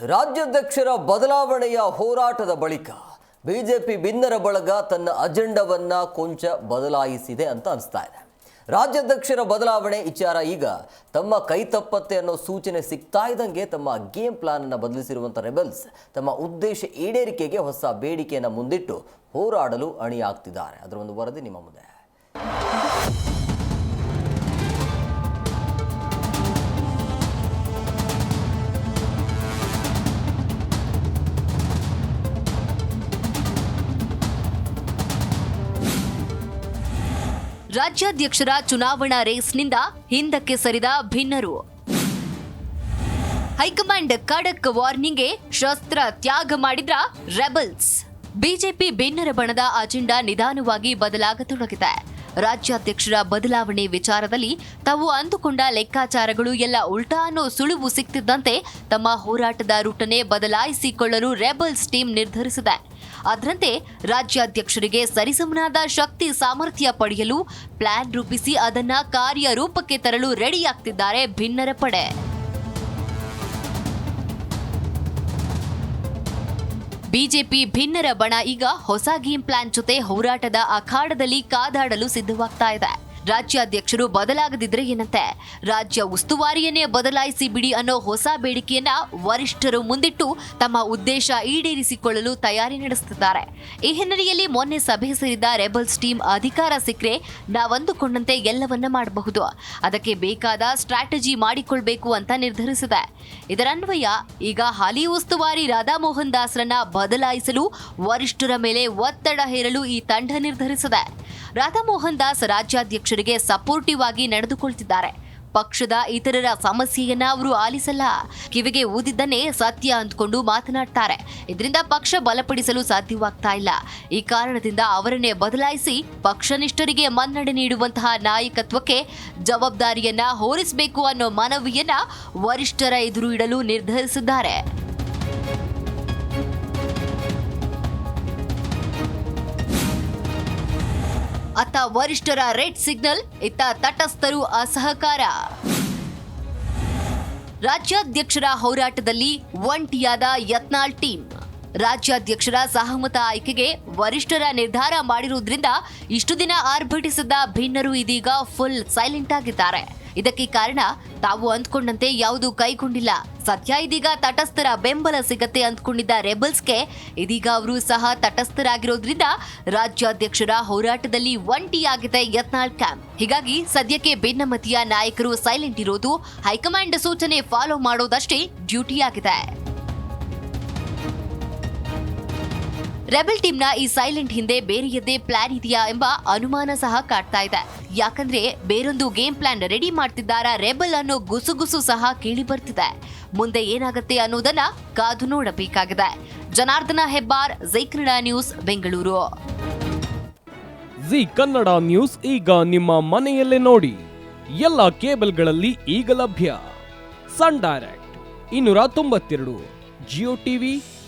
ರಾಜ್ಯಾಧ್ಯಕ್ಷರ ಬದಲಾವಣೆಯ ಹೋರಾಟದ ಬಳಿಕ ಬಿಜೆಪಿ ಬಿನ್ನರ ಬಳಗ ತನ್ನ ಅಜೆಂಡವನ್ನ ಕೊಂಚ ಬದಲಾಯಿಸಿದೆ ಅಂತ ಅನಿಸ್ತಾ ಇದೆ. ರಾಜ್ಯಾಧ್ಯಕ್ಷರ ಬದಲಾವಣೆ ವಿಚಾರ ಈಗ ತಮ್ಮ ಕೈ ತಪ್ಪತ್ತೆ ಅನ್ನೋ ಸೂಚನೆ ಸಿಗ್ತಾ ಇದ್ದಂಗೆ ತಮ್ಮ ಗೇಮ್ ಪ್ಲಾನ್ ಅನ್ನು ಬದಲಿಸಿರುವಂಥ ರೆಬೆಲ್ಸ್ ತಮ್ಮ ಉದ್ದೇಶ ಈಡೇರಿಕೆಗೆ ಹೊಸ ಬೇಡಿಕೆಯನ್ನು ಮುಂದಿಟ್ಟು ಹೋರಾಡಲು ಅಣಿಯಾಗ್ತಿದ್ದಾರೆ. ಅದರ ಒಂದು ವರದಿ ನಿಮ್ಮ ಮುಂದೆ. ರಾಜ್ಯಾಧ್ಯಕ್ಷರ ಚುನಾವಣಾ ರೇಸ್ನಿಂದ ಹಿಂದಕ್ಕೆ ಸರಿದ ಭಿನ್ನರು. ಹೈಕಮಾಂಡ್ ಖಡಕ್ ವಾರ್ನಿಂಗ್ಗೆ ಶಸ್ತ್ರ ತ್ಯಾಗ ಮಾಡಿದ್ರ ರೆಬಲ್ಸ್. ಬಿಜೆಪಿ ಭಿನ್ನರ ಬಣದ ಅಜೆಂಡಾ ನಿಧಾನವಾಗಿ ಬದಲಾಗತೊಡಗಿದೆ. ರಾಜ್ಯಾಧ್ಯಕ್ಷರ ಬದಲಾವಣೆ ವಿಚಾರದಲ್ಲಿ ತಾವು ಅಂದುಕೊಂಡ ಲೆಕ್ಕಾಚಾರಗಳು ಎಲ್ಲ ಉಲ್ಟಾ ಅನ್ನೋ ಸುಳಿವು ಸಿಕ್ತಿದ್ದಂತೆ ತಮ್ಮ ಹೋರಾಟದ ರೂಟನೆ ಬದಲಾಯಿಸಿಕೊಳ್ಳಲು ರೆಬಲ್ಸ್ ಟೀಮ್ ನಿರ್ಧರಿಸಿದೆ. ಅದರಂತೆ ರಾಜ್ಯಾಧ್ಯಕ್ಷರಿಗೆ ಸರಿಸಮನಾದ ಶಕ್ತಿ ಸಾಮರ್ಥ್ಯ ಪಡೆಯಲು ಪ್ಲಾನ್ ರೂಪಿಸಿ ಅದನ್ನ ಕಾರ್ಯರೂಪಕ್ಕೆ ತರಲು ರೆಡಿಯಾಗ್ತಿದ್ದಾರೆ ಭಿನ್ನರ ಪಡೆ. ಬಿಜೆಪಿ ಭಿನ್ನರ ಬಣ ಈಗ ಹೊಸ ಗೇಮ್ ಪ್ಲಾನ್ ಜೊತೆ ಹೋರಾಟದ ಅಖಾಡದಲ್ಲಿ ಕಾದಾಡಲು ಸಿದ್ಧವಾಗ್ತಾ ಇದೆ. ರಾಜ್ಯಾಧ್ಯಕ್ಷರು ಬದಲಾಗದಿದ್ರೆ ಏನಂತೆ? ರಾಜ್ಯ ಉಸ್ತುವಾರಿಯನ್ನೇ ಬದಲಾಯಿಸಿ ಬಿಡಿ ಅನ್ನೋ ಹೊಸ ಬೇಡಿಕೆಯನ್ನ ವರಿಷ್ಠರು ಮುಂದಿಟ್ಟು ತಮ್ಮ ಉದ್ದೇಶ ಈಡೇರಿಸಿಕೊಳ್ಳಲು ತಯಾರಿ ನಡೆಸುತ್ತಿದ್ದಾರೆ. ಈ ಹಿನ್ನೆಲೆಯಲ್ಲಿ ಮೊನ್ನೆ ಸಭೆ ಸೇರಿದ ರೆಬಲ್ಸ್ ಟೀಮ್ ಅಧಿಕಾರ ಸಿಕ್ಕರೆ ನಾವಂದುಕೊಂಡಂತೆ ಎಲ್ಲವನ್ನ ಮಾಡಬಹುದು. ಅದಕ್ಕೆ ಬೇಕಾದ ಸ್ಟ್ರಾಟಜಿ ಮಾಡಿಕೊಳ್ಬೇಕು ಅಂತ ನಿರ್ಧರಿಸಿದೆ. ಇದರನ್ವಯ ಈಗ ಹಾಲಿ ಉಸ್ತುವಾರಿ ರಾಧಾಮೋಹನ್ ದಾಸ್ರನ್ನ ಬದಲಾಯಿಸಲು ವರಿಷ್ಠರ ಮೇಲೆ ಒತ್ತಡ ಹೇರಲು ಈ ತಂಡ ನಿರ್ಧರಿಸಿದೆ. ರಾಧಾಮೋಹನ್ ದಾಸ್ ರಾಜ್ಯಾಧ್ಯಕ್ಷರಿಗೆ ಸಪೋರ್ಟಿವ್ ಆಗಿ ನಡೆದುಕೊಳ್ತಿದ್ದಾರೆ. ಪಕ್ಷದ ಇತರರ ಸಮಸ್ಯೆಯನ್ನ ಅವರು ಆಲಿಸಲ್ಲ. ಕಿವಿಗೆ ಊದಿದ್ದನ್ನೇ ಸತ್ಯ ಅಂದ್ಕೊಂಡು ಮಾತನಾಡ್ತಾರೆ. ಇದರಿಂದ ಪಕ್ಷ ಬಲಪಡಿಸಲು ಸಾಧ್ಯವಾಗ್ತಾ ಇಲ್ಲ. ಈ ಕಾರಣದಿಂದ ಅವರನ್ನೇ ಬದಲಾಯಿಸಿ ಪಕ್ಷನಿಷ್ಠರಿಗೆ ಮನ್ನಣೆ ನೀಡುವಂತಹ ನಾಯಕತ್ವಕ್ಕೆ ಜವಾಬ್ದಾರಿಯನ್ನ ಹೋರಿಸಬೇಕು ಅನ್ನೋ ಮನವಿಯನ್ನ ವರಿಷ್ಠರ ಎದುರು ಇಡಲು ನಿರ್ಧರಿಸಿದ್ದಾರೆ. ಅತ್ತ ವರಿಷ್ಠರ ರೆಡ್ ಸಿಗ್ನಲ್ ಇತ್ತ ತಟಸ್ಥರು ಅಸಹಕಾರ. ರಾಜ್ಯಾಧ್ಯಕ್ಷರ ಹೋರಾಟದಲ್ಲಿ ಒಂಟಿಯಾದ ಯತ್ನಾಳ್ ಟೀಮ್. ರಾಜ್ಯಾಧ್ಯಕ್ಷರ ಸಹಮತ ಆಯ್ಕೆಗೆ ವರಿಷ್ಠರ ನಿರ್ಧಾರ ಮಾಡಿರುವುದರಿಂದ ಇಷ್ಟು ದಿನ ಆರ್ಭಟಿಸಿದ್ದ ಭಿನ್ನರು ಇದೀಗ ಫುಲ್ ಸೈಲೆಂಟ್ ಆಗಿದ್ದಾರೆ. ಇದಕ್ಕೆ ಕಾರಣ ತಾವು ಅಂದ್ಕೊಂಡಂತೆ ಯಾವುದು ಕೈಗೊಂಡಿಲ್ಲ. ಸದ್ಯ ಇದೀಗ ತಟಸ್ಥರ ಬೆಂಬಲ ಸಿಗತ್ತೆ ಅಂದ್ಕೊಂಡಿದ್ದ ರೆಬಲ್ಸ್ಗೆ ಇದೀಗ ಅವರು ಸಹ ತಟಸ್ಥರಾಗಿರೋದ್ರಿಂದ ರಾಜ್ಯಾಧ್ಯಕ್ಷರ ಹೋರಾಟದಲ್ಲಿ ಒಂಟಿಯಾಗಿದೆ ಯತ್ನಾಳ್ ಕ್ಯಾಂಪ್. ಹೀಗಾಗಿ ಸದ್ಯಕ್ಕೆ ಭಿನ್ನಮತೀಯ ನಾಯಕರು ಸೈಲೆಂಟ್ ಇರೋದು ಹೈಕಮಾಂಡ್ ಸೂಚನೆ ಫಾಲೋ ಮಾಡೋದಷ್ಟೇ ಡ್ಯೂಟಿಯಾಗಿದೆ. ರೆಬೆಲ್ ಟೀಮ್ನ ಈ ಸೈಲೆಂಟ್ ಹಿಂದೆ ಬೇರೆಯದ್ದೇ ಪ್ಲಾನ್ ಇದೆಯಾ ಎಂಬ ಅನುಮಾನ ಸಹ ಕಾಡ್ತಾ ಇದೆ. ಯಾಕಂದ್ರೆ ಬೇರೊಂದು ಗೇಮ್ ಪ್ಲಾನ್ ರೆಡಿ ಮಾಡ್ತಿದ್ದಾರಾ ರೆಬೆಲ್ ಅನ್ನೋ ಗುಸುಗುಸು ಸಹ ಕೇಳಿ ಬರ್ತಿದೆ. ಮುಂದೆ ಏನಾಗುತ್ತೆ ಅನ್ನೋದನ್ನ ಕಾದು ನೋಡಬೇಕಾಗಿದೆ. Janardhana Hebbar, Jai Kannada news, Bengaluru. Zee Kannada news ಈಗ ನಿಮ್ಮ ಮನೆಯಲ್ಲೇ ನೋಡಿ. ಎಲ್ಲ ಕೇಬಲ್ಗಳಲ್ಲಿ ಈಗ ಲಭ್ಯ. ಸನ್ ಡೈರೆಕ್ಟ್, ಇನ್ನೂರ ತೊಂಬತ್ತೆರಡು, ಜಿಯೋ ಟಿವಿ